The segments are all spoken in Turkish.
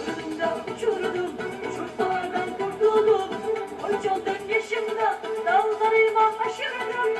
Uçurumda uçurdum Çocuklardan kurtuldum. 14 yaşımda Dağlara yuvan aşırdım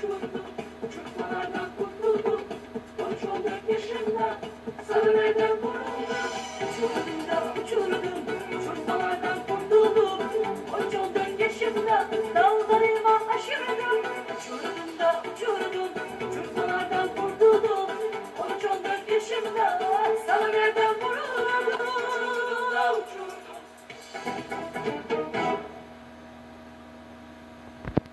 Çocuklardan kurtuldum. 13-14 yaşında. Sarı neden vuruldu.